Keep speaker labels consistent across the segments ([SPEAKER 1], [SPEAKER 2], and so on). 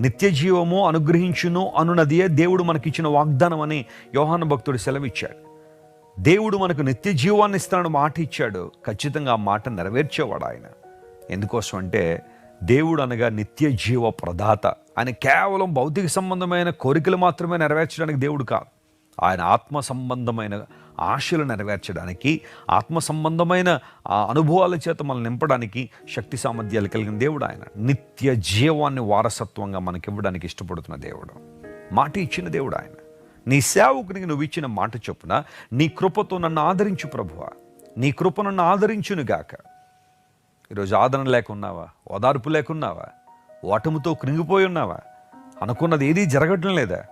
[SPEAKER 1] నిత్య జీవము అనుగ్రహించును అనున్నదియే దేవుడు మనకిచ్చిన వాగ్దానం అని యోహాను భక్తుడు సెలవిచ్చాడు. దేవుడు మనకు నిత్య జీవాన్ని ఇస్తానని మాట ఇచ్చాడు. ఖచ్చితంగా ఆ మాట నెరవేర్చేవాడు ఆయన. ఎందుకోసం అంటే దేవుడు అనగా నిత్య జీవ ప్రదాత. ఆయన కేవలం భౌతిక సంబంధమైన కోరికలు మాత్రమే నెరవేర్చడానికి దేవుడు కాదు. ఆయన ఆత్మ సంబంధమైన ఆశలు నెరవేర్చడానికి ఆత్మ సంబంధమైన ఆ అనుభవాల చేత మనల్ని నింపడానికి శక్తి సామర్థ్యాలు కలిగిన దేవుడు ఆయన. నిత్య జీవాన్ని వారసత్వంగా మనకి ఇవ్వడానికి ఇష్టపడుతున్న దేవుడు. మాట ఇచ్చిన దేవుడు ఆయన. నీ సేవకునికి నువ్వు ఇచ్చిన మాట చొప్పున నీ కృపతో నన్ను ఆదరించు ప్రభువ. నీ కృప నన్ను ఆదరించునుగాక ఈరోజు ఆదరణ లేకున్నావా? ఓదార్పు లేకున్నావా? ఓటముతో కృంగిపోయి ఉన్నావా? అనుకున్నది ఏదీ జరగటం లేదా?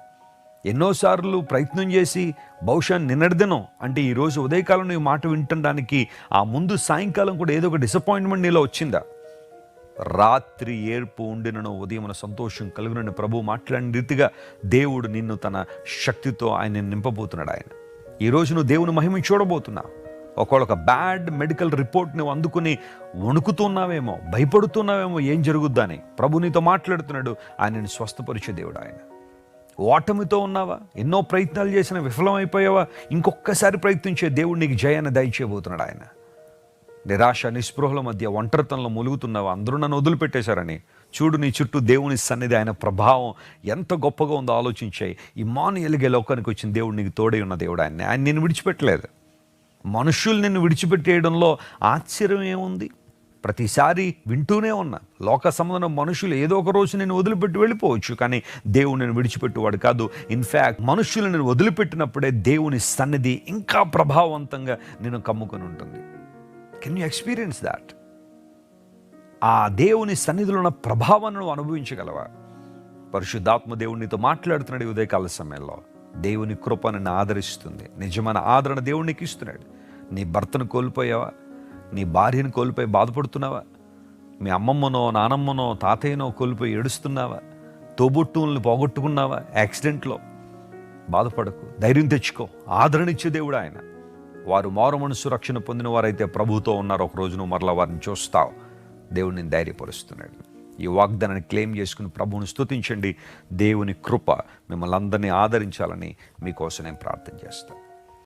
[SPEAKER 1] ఎన్నోసార్లు ప్రయత్నం చేసి బహుశా నిన్నటి దినం అంటే ఈరోజు ఉదయకాలం నీ మాట వింటడానికి ఆ ముందు సాయంకాలం కూడా ఏదో ఒక డిసప్పాయింట్మెంట్ నీలో వచ్చిందా? రాత్రి ఏర్పు ఉండినను ఉదయమున సంతోషం కలుగునని ప్రభు మాట్లాడిన రీతిగా దేవుడు నిన్ను తన శక్తితో ఆయన నింపబోతున్నాడు ఆయన. ఈరోజు నువ్వు దేవుని మహిమ చూడబోతున్నావు ఒకవేళ ఒక బ్యాడ్ మెడికల్ రిపోర్ట్ నువ్వు అందుకుని వణుకుతున్నావేమో భయపడుతున్నావేమో ఏం జరుగుద్దని ప్రభు నీతో మాట్లాడుతున్నాడు. ఆయనని స్వస్థపరిచే దేవుడు ఆయన. ఓటమితో ఉన్నావా? ఎన్నో ప్రయత్నాలు చేసిన విఫలమైపోయావా? ఇంకొకసారి ప్రయత్నించే దేవుడు నీకు జయాన్ని దయచేయబోతున్నాడు ఆయన. నిరాశ నిస్పృహల మధ్య ఒంటరితనంలో ములుగుతున్నావా? అందరూ నన్ను వదిలిపెట్టేశారని. చూడు నీ చుట్టూ దేవుని సన్నిధి ఆయన ప్రభావం ఎంత గొప్పగా ఉందో ఆలోచించాయి. ఈ మాను ఎలిగే లోకానికి వచ్చిన దేవుడు నీకు తోడై ఉన్న దేవుడు ఆయన ఆయన నిన్ను విడిచిపెట్టలేదు. మనుషులు నిన్ను విడిచిపెట్టేయడంలో ఆశ్చర్యం ఏముంది? ప్రతిసారి వింటూనే ఉన్నా. లోక సంబంధం మనుషులు ఏదో ఒక రోజు నేను వదిలిపెట్టి వెళ్ళిపోవచ్చు. కానీ దేవుడు నేను విడిచిపెట్టేవాడు కాదు. ఇన్ఫ్యాక్ట్ మనుషులు నేను వదిలిపెట్టినప్పుడే దేవుని సన్నిధి ఇంకా ప్రభావవంతంగా నేను కమ్ముకొని ఉంటుంది. కెన్ యూ ఎక్స్పీరియన్స్ దాట్ ఆ దేవుని సన్నిధిలో ఉన్న ప్రభావాన్ని అనుభవించగలవా? పరిశుద్ధాత్మ దేవునితో మాట్లాడుతున్నాడు ఈ ఉదయకాల సమయంలో. దేవుని కృప నిన్ను ఆదరిస్తుంది. నిజమైన ఆదరణ దేవుడికి ఇస్తున్నాడు. నీ భర్తను కోల్పోయావా? నీ భార్యను కోల్పోయి బాధపడుతున్నావా? మీ అమ్మమ్మనో నానమ్మనో తాతయ్యనో కోల్పోయి ఏడుస్తున్నావా? తోబుట్టువుల్ని పోగొట్టుకున్నావా? యాక్సిడెంట్లో? బాధపడకు ధైర్యం తెచ్చుకో ఆదరణ ఇచ్చే దేవుడు ఆయన. వారు మారు మనసు రక్షణ పొందిన వారైతే ప్రభుతో ఉన్నారు. ఒక రోజు నువ్వు మరలా వారిని చూస్తావు. దేవుడిని ధైర్యపరుస్తున్నాడు. ఈ వాగ్దానాన్ని క్లెయిమ్ చేసుకుని ప్రభువుని స్తుతించండి. దేవుని కృప మిమ్మల్ని అందరినీ ఆదరించాలని మీకోసం నేను ప్రార్థన చేస్తాను.